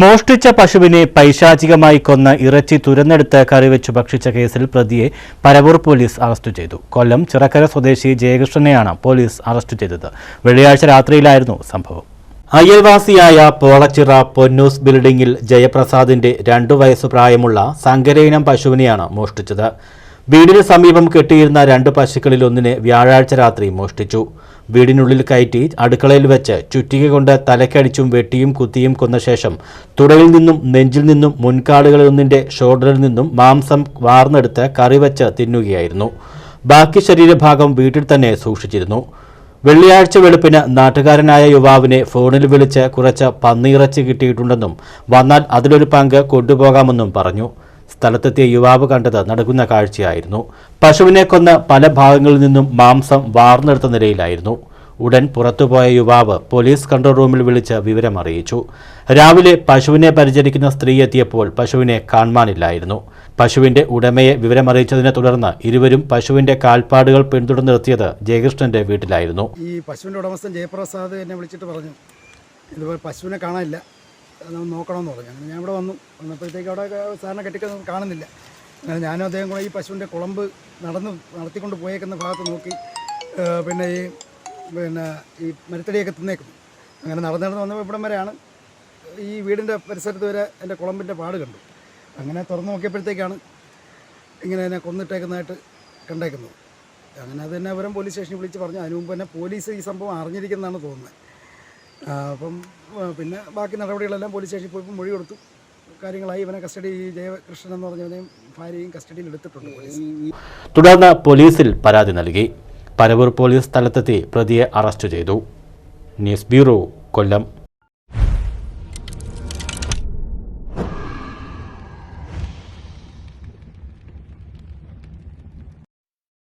മോഷ്ടിച്ച പശുവിനെ പൈശാചികമായി കൊന്ന ഇറച്ചി തുരന്നെടുത്ത് കറിവെച്ചു ഭക്ഷിച്ച കേസിൽ പ്രതിയെ പരവൂർ പോലീസ് അറസ്റ്റ് ചെയ്തു. കൊല്ലം ചിറക്കര സ്വദേശി ജയകൃഷ്ണനെയാണ് പോലീസ് അറസ്റ്റ് ചെയ്തത്. വെള്ളിയാഴ്ച രാത്രിയിലായിരുന്നു സംഭവം. അയൽവാസിയായ പോളച്ചിറ പൊന്നൂസ് ബിൽഡിംഗിൽ ജയപ്രസാദിന്റെ രണ്ടു വയസ്സു പ്രായമുള്ള സങ്കരയിനം പശുവിനെയാണ് മോഷ്ടിച്ചത്. വീടിന് സമീപം കെട്ടിയിരുന്ന രണ്ട് പശുക്കളിൽ ഒന്നിനെ വ്യാഴാഴ്ച രാത്രി മോഷ്ടിച്ചു. വീടിനുള്ളിൽ കയറ്റി അടുക്കളയിൽ വെച്ച് ചുറ്റിക കൊണ്ട് തലക്കടിച്ചും വെട്ടിയും കുത്തിയും കൊന്ന ശേഷം തുടയിൽ നിന്നും നെഞ്ചിൽ നിന്നും മുൻകാലുകളിൽ നിന്നിന്റെ ഷോൾഡറിൽ നിന്നും മാംസം വാർന്നെടുത്ത് കറി വെച്ച് തിന്നുകയായിരുന്നു. ബാക്കി ശരീരഭാഗം വീട്ടിൽ തന്നെ സൂക്ഷിച്ചിരുന്നു. വെള്ളിയാഴ്ച വെളുപ്പിന് നാട്ടുകാരനായ യുവാവിനെ ഫോണിൽ വിളിച്ച് കുറച്ച് പന്നിയിറച്ചി കിട്ടിയിട്ടുണ്ടെന്നും വന്നാൽ അതിലൊരു പങ്ക് കൊണ്ടുപോകാമെന്നും പറഞ്ഞു. സ്ഥലത്തെത്തിയ യുവാവ് കണ്ടത് നടക്കുന്ന കാഴ്ചയായിരുന്നു. പശുവിനെ കൊന്ന് പല ഭാഗങ്ങളിൽ നിന്നും മാംസം വാർന്നെടുത്ത നിലയിലായിരുന്നു. ഉടൻ പുറത്തുപോയ യുവാവ് പോലീസ് കൺട്രോൾ റൂമിൽ വിളിച്ച് വിവരം അറിയിച്ചു രാവിലെ പശുവിനെ പരിചരിക്കുന്ന സ്ത്രീ എത്തിയപ്പോൾ പശുവിനെ കാണുവാനില്ലായിരുന്നു. പശുവിന്റെ ഉടമയെ വിവരമറിയിച്ചതിനെ തുടർന്ന് ഇരുവരും പശുവിന്റെ കാൽപ്പാടുകൾ പിന്തുടർന്നെത്തിയത് ജയകൃഷ്ണന്റെ വീട്ടിലായിരുന്നു. ഈ പശുവിന്റെ ഉടമസ്ഥൻ ജയപ്രസാദ് എന്നെ വിളിച്ചിട്ട് പറഞ്ഞു. ഇതുപോലെ പശുവിനെ കാണാനില്ല. നോക്കണമെന്ന് പറഞ്ഞു. അങ്ങനെ ഞാൻ ഇവിടെ വന്നു. വന്നപ്പോഴത്തേക്ക് അവിടെ സാറിനെ കെട്ടിക്കൊന്നും കാണുന്നില്ല. അങ്ങനെ ഞാനും അദ്ദേഹം കൂടെ ഈ പശുവിന്റെ കുളമ്പ് നടന്ന് നടത്തിക്കൊണ്ട് പോയേക്കുന്ന ഭാഗത്ത് നോക്കി പിന്നെ ഈ പിന്നെ ഈ മരത്തടിയൊക്കെ തിന്നേക്കുന്നു. അങ്ങനെ നടന്ന് നടന്ന് വന്നപ്പോൾ ഇവിടം വരെയാണ് ഈ വീടിന്റെ പരിസരത്ത് വരെ എന്റെ കുളമ്പിന്റെ പാട് കണ്ടു അങ്ങനെ തുറന്നു നോക്കിയപ്പോഴത്തേക്കാണ് ഇങ്ങനെ എന്നെ കൊന്നിട്ടേക്കുന്നതായിട്ട് കണ്ടേക്കുന്നത്. അങ്ങനെ അത് തന്നെ അവരും പോലീസ് സ്റ്റേഷനിൽ വിളിച്ച് പറഞ്ഞു. അതിനു മുമ്പ് തന്നെ പോലീസ് ഈ സംഭവം അറിഞ്ഞിരിക്കുന്നതാണ് തോന്നുന്നത്. അപ്പം പിന്നെ ബാക്കി നടപടികളെല്ലാം പോലീസ് സ്റ്റേഷനിൽ പോയി മൊഴി കൊടുത്തു. കാര്യങ്ങളായി ഇവനെ കസ്റ്റഡി ജയകൃഷ്ണൻ എന്ന് പറഞ്ഞവനെയും ഭാര്യയും കസ്റ്റഡിയിൽ എടുത്തിട്ടുണ്ട് തുടർന്ന് പോലീസിൽ പരാതി നൽകി. പരവൂർ പോലീസ് സ്ഥലത്തെത്തി പ്രതിയെ അറസ്റ്റ് ചെയ്തു. News bureau Kollam.